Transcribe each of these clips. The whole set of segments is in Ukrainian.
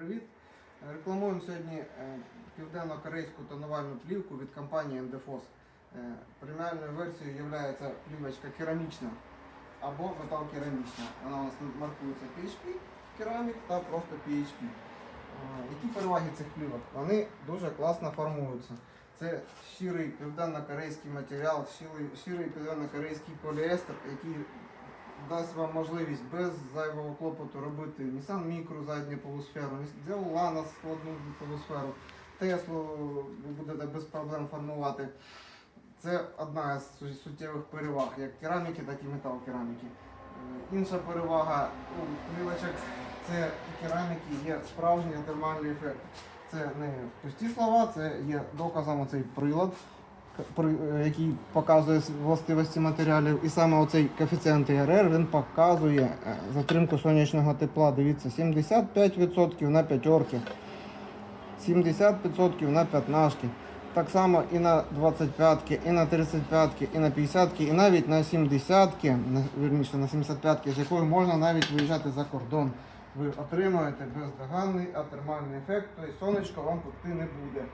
привіт! Рекламуємо сьогодні е, південно-корейську тонувальну плівку від компанії NDFOS. Е, Преміальною версією є плівочка керамічна або метал-керамічна. Вона у нас маркується PHP керамік та просто PHP. Е, Які переваги цих плівок? Вони дуже класно формуються. Це щирий південно-корейський матеріал, щирий південно-корейський поліестер, який дасть вам можливість без зайвого клопоту робити Nissan Micro задню полусферу, Lana складну полусферу, Теслу ви будете без проблем формувати. Це одна з суттєвих переваг, як кераміки, так і метал-кераміки. Е, Інша перевага у плівочок це кераміки є справжній термальний ефект. Це не пусті слова, це є доказом оцей прилад, який показує властивості матеріалів. І саме оцей коефіцієнт ІРР він показує е, затримку сонячного тепла. Дивіться, 75% на п'ятерки, 70% на п'ятнашки. Так само і на 25-ки, і на 35-ки, і на 50-ки, і навіть на 70-ки, на- вірніше на 75-ки, з якою можна навіть виїжджати за кордон. Ви отримаєте бездоганний атермальний ефект, тобто сонечко вам пекти не буде.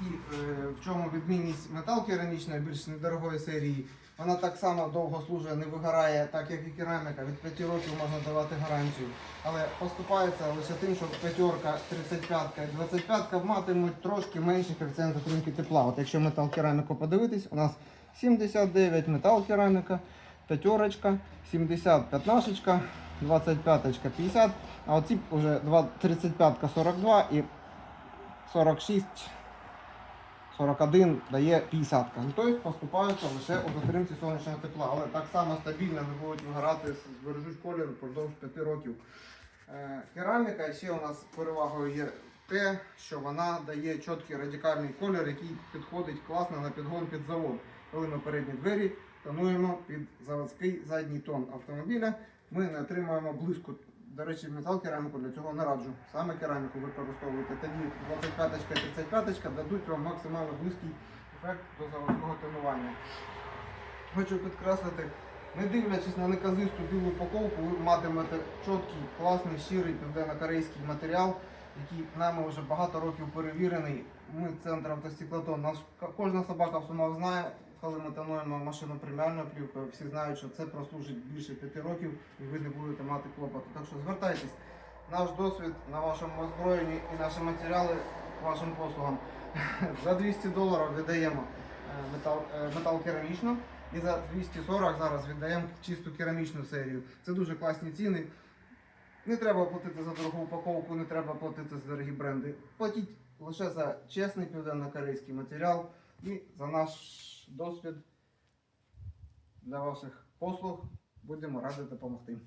І е, в чому відмінність метал керамічної більш недорогої серії, вона так само довго служить, не вигорає, так як і кераміка. Від 5 років можна давати гарантію. Але поступається лише тим, що п'ятерка, 35 і 25 матимуть трошки менший коефіцієнт затримки тепла. От якщо метал кераміку подивитись, у нас 79 метал кераміка, п'ятерочка, 70 п'ятнашечка, 25 50, а оці вже 35 42 і 46 41 дає 50. Ну, Тобто поступаються лише у затримці сонячного тепла, але так само стабільно не будуть вигорати, збережуть колір впродовж 5 років. Е, Кераміка ще у нас перевагою є те, що вона дає чіткий радикальний колір, який підходить класно на підгон під завод. Коли ми передні двері тонуємо під заводський задній тон автомобіля, ми не отримуємо блиску. До речі, метал кераміку для цього не раджу. Саме кераміку використовуйте. Тоді 25 і 35 дадуть вам максимально близький ефект до заводського тонування. Хочу підкреслити, не дивлячись на неказисту білу упаковку, ви матимете чіткий, класний, щирий південно-корейський матеріал, який нами вже багато років перевірений. Ми центр автостеклотон. Наш кожна собака в сумах знає, коли ми тонуємо машину преміальною плівкою, всі знають, що це прослужить більше п'яти років і ви не будете мати клопоту. Так що звертайтесь. Наш досвід на вашому озброєнні і наші матеріали вашим послугам. За 200 доларів віддаємо е, метал, е, метал керамічну. І за 240 зараз віддаємо чисту керамічну серію. Це дуже класні ціни. Не треба платити за дорогу упаковку, не треба платити за дорогі бренди. Платіть лише за чесний південно-корейський матеріал і за наш досвід для ваших послуг. Будемо раді допомогти.